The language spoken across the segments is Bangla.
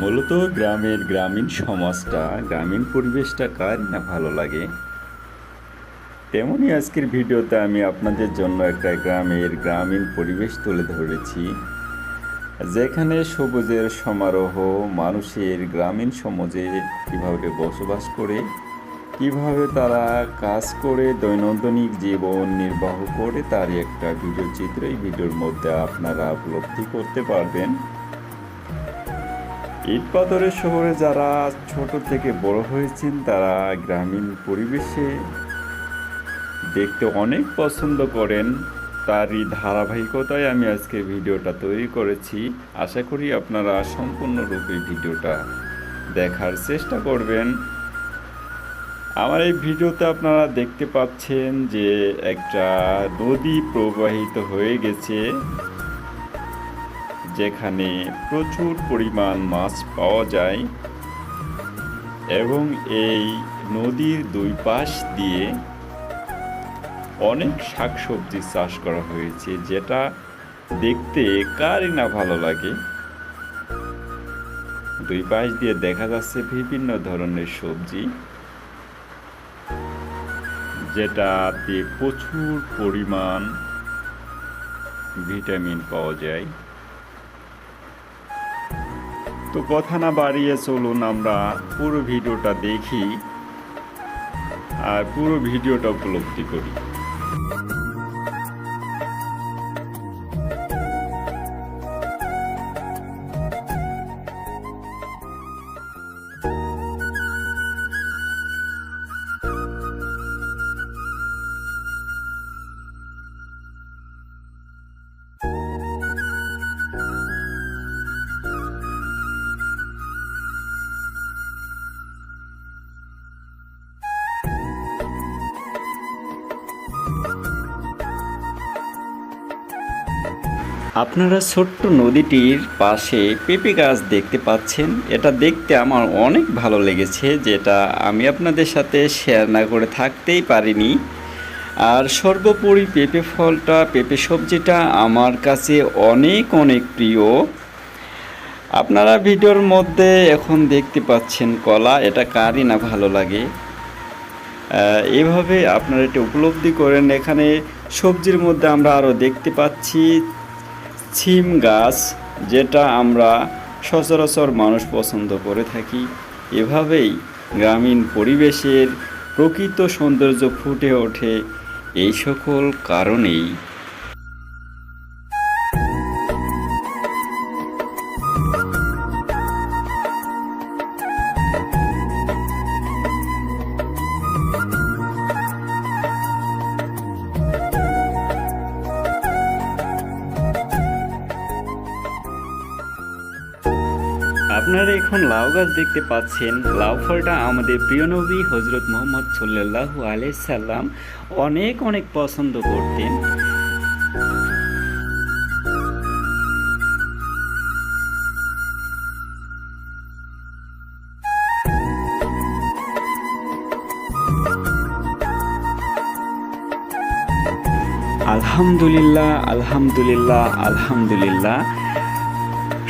মূলত গ্রামের গ্রামীণ সমাজটা, গ্রামীণ পরিবেশটা কার না ভালো লাগে? তেমনই আজকের ভিডিওতে আমি আপনাদের জন্য একটা গ্রামের গ্রামীণ পরিবেশ তুলে ধরেছি, যেখানে সবুজের সমারোহ, মানুষের গ্রামীণ সমাজে কীভাবে বসবাস করে, কীভাবে তারা কাজ করে, দৈনন্দিন জীবন নির্বাহ করে তার একটা ভিডিও চিত্র এই ভিডিওর মধ্যে আপনারা উপলব্ধি করতে পারবেন। ইট পাথরের শহরে যারা ছোট থেকে বড় হয়েছেন, তারা গ্রামীণ পরিবেশে দেখতে অনেক পছন্দ করেন। তারই ধারাবাহিকতায় আমি আজকে ভিডিওটা তৈরি করেছি। আশা করি আপনারা সম্পূর্ণরূপে ভিডিওটা দেখার চেষ্টা করবেন। আমার এই ভিডিওতে আপনারা দেখতে পাচ্ছেন যে একটা নদী প্রবাহিত হয়ে গেছে। যেখানে প্রচুর পরিমাণ মাছ পাওয়া যায় এবং এই নদীর দুই পাশ দিয়ে অনেক শাকসবজি চাষ করা হয়েছে, যেটা দেখতে কারই না ভালো লাগে। দুই পাশ দিয়ে দেখা যাচ্ছে বিভিন্ন ধরনের সবজি, যেটাতে প্রচুর পরিমাণ ভিটামিন পাওয়া যায়। তো কথা না বাড়িয়ে চলুন আমরা পুরো ভিডিওটা দেখি আর পুরো ভিডিওটা উপলব্ধি করি। আপনারা ছোট্ট নদীটির পাশে পেঁপে গাছ দেখতে পাচ্ছেন। এটা দেখতে আমার অনেক ভালো লেগেছে, যেটা আমি আপনাদের সাথে শেয়ার না করে থাকতেই পারিনি। আর সর্বোপরি পেঁপে ফলটা, পেঁপে সবজিটা আমার কাছে অনেক অনেক প্রিয়। আপনারা ভিডিওর মধ্যে এখন দেখতে পাচ্ছেন কলা, এটা কারই না ভালো লাগে। এভাবে আপনারা এটা উপলব্ধি করেন। এখানে সবজির মধ্যে আমরা আরও দেখতে পাচ্ছি ছিম গাছ, যেটা আমরা সচরাচর মানুষ পছন্দ করে থাকি, এভাবেই গ্রামীণ পরিবেশের প্রকৃত সৌন্দর্য ফুটে ওঠে এই সকল কারণেই। আপনারা এখন লাউ গাছ দেখতে পাচ্ছেন। লাউ ফলটা আমাদের প্রিয় নবী হজরত মোহাম্মদ সাল্লাল্লাহু আলাইহি সাল্লাম অনেক অনেক পছন্দ করতেন। আলহামদুলিল্লাহ আলহামদুলিল্লাহ আলহামদুলিল্লাহ।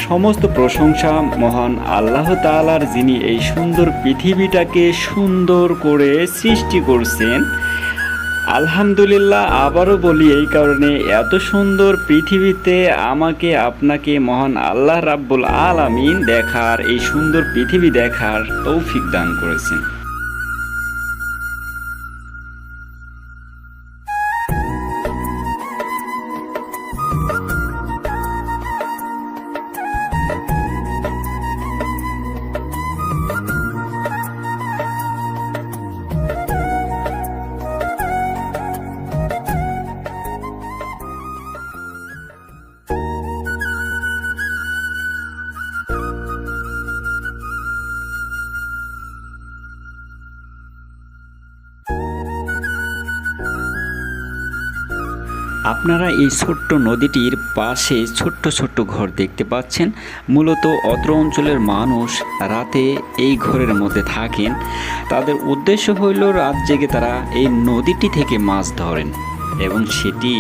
সমস্ত প্রশংসা মহান আল্লাহ তালার যিনি এই সুন্দর পৃথিবীটাকে সুন্দর করে সৃষ্টি করছেন। আলহামদুলিল্লাহ, আবারও বলি এই কারণে এত সুন্দর পৃথিবীতে আমাকে, আপনাকে মহান আল্লাহ রাব্বুল আলামিন দেখার, এই সুন্দর পৃথিবী দেখার তৌফিক দান করেছেন। আপনারা এই ছোট্ট নদীটির পাশে ছোট্ট ছোট্ট ঘর দেখতে পাচ্ছেন। মূলত অত্র অঞ্চলের মানুষ রাতে এই ঘরের মধ্যে থাকেন। তাদের উদ্দেশ্য হইল রাত জেগে তারা এই নদীটি থেকে মাছ ধরেন এবং সেটি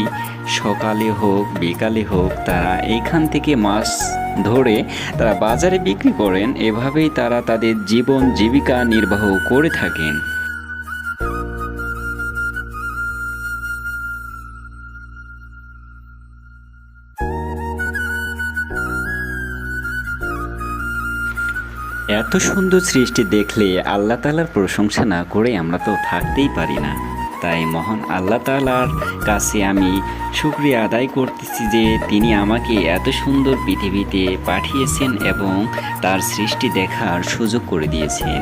সকালে হোক, বিকালে হোক তারা এইখান থেকে মাছ ধরে তারা বাজারে বিক্রি করেন। এভাবেই তারা তাদের জীবন জীবিকা নির্বাহ করে থাকেন। এত সুন্দর সৃষ্টি দেখলে আল্লাহ তালার প্রশংসা না করে আমরা তো থাকতেই পারি না। তাই মহান আল্লাহ তালার কাছে আমি শুক্রিয়া আদায় করতেছি যে তিনি আমাকে এত সুন্দর পৃথিবীতে পাঠিয়েছেন এবং তার সৃষ্টি দেখার সুযোগ করে দিয়েছেন।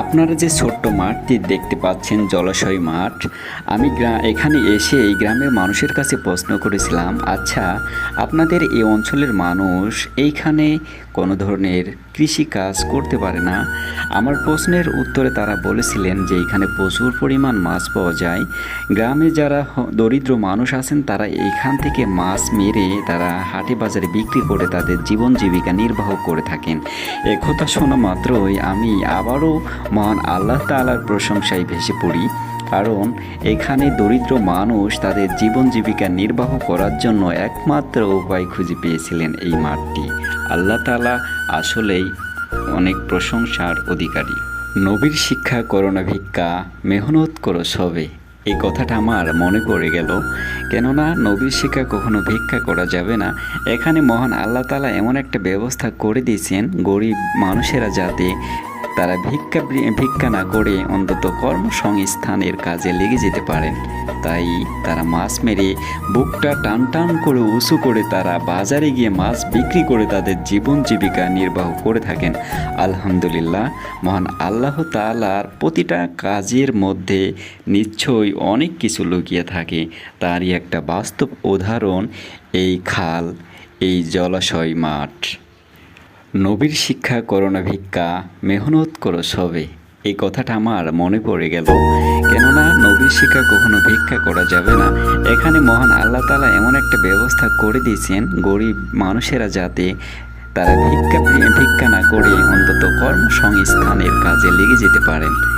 আপনারা যে ছোট্ট মাঠটি দেখতে পাচ্ছেন, জলাশয় মাঠ, আমি এখানে এসে এই গ্রামের মানুষের কাছে প্রশ্ন করেছিলাম আচ্ছা আপনাদের এই অঞ্চলের মানুষ এইখানে কোনো ধরনের কৃষি কাজ করতে পারে না? আমার প্রশ্নের উত্তরে তারা বলেছিলেন যে এখানে প্রচুর পরিমাণ মাছ পাওয়া যায়। গ্রামে যারা দরিদ্র মানুষ আছেন, তারা এইখান থেকে মাছ মেরে তারা হাটে বাজারে বিক্রি করে তাদের জীবন জীবিকা নির্বাহ করে থাকেন। এ কথা শোনা মাত্রই আমি আবারও মহান আল্লাহ তাআলার প্রশংসায় ভেসে পড়ি। কারণ এখানে দরিদ্র মানুষ তাদের জীবন জীবিকা নির্বাহ করার জন্য একমাত্র উপায় খুঁজে পেয়েছিলেন এই মাঠটি। আল্লাহ তাআলা আসলেই অনেক প্রশংসার অধিকারী। নবীর শিক্ষা করোনা ভিক্ষা, মেহনত করো সবে, এই কথাটা আমার মনে পড়ে গেল। কেননা নবীর শিক্ষা কখনো ভিক্ষা করা যাবে না। এখানে মহান আল্লাহ তালা এমন একটা ব্যবস্থা করে দিয়েছেন গরিব মানুষেরা যাতে তারা ভিক্ষা ভিক্ষা না করে অন্তত কর্মসংস্থানের কাজে লেগে যেতে পারেন। তাই তারা মাছ মেরে বুকটা টান টান করে উঁচু করে তারা বাজারে গিয়ে মাছ বিক্রি করে তাদের জীবন জীবিকা নির্বাহ করে থাকেন। আলহামদুলিল্লাহ, মহান আল্লাহ তালার প্রতিটা কাজের মধ্যে নিশ্চয়ই অনেক কিছু লুকিয়ে থাকে। তারই একটা বাস্তব উদাহরণ, এই খাল, এই জলাশয় মাঠ। নবীর শিক্ষা করোনা ভিক্ষা, মেহনত করো সবে। এই কথাটা আমার মনে পড়ে গেল। কেননা, নবীর শিক্ষা কখনো ভিক্ষা করা যাবে না। এখানে মহান আল্লাহ তালা এমন একটা ব্যবস্থা করে দিয়েছেন, গরিব মানুষেরা যাতে তারা ভিক্ষা ভিক্ষা না করে অন্তত কর্মসংস্থানের কাজে লেগে যেতে পারেন।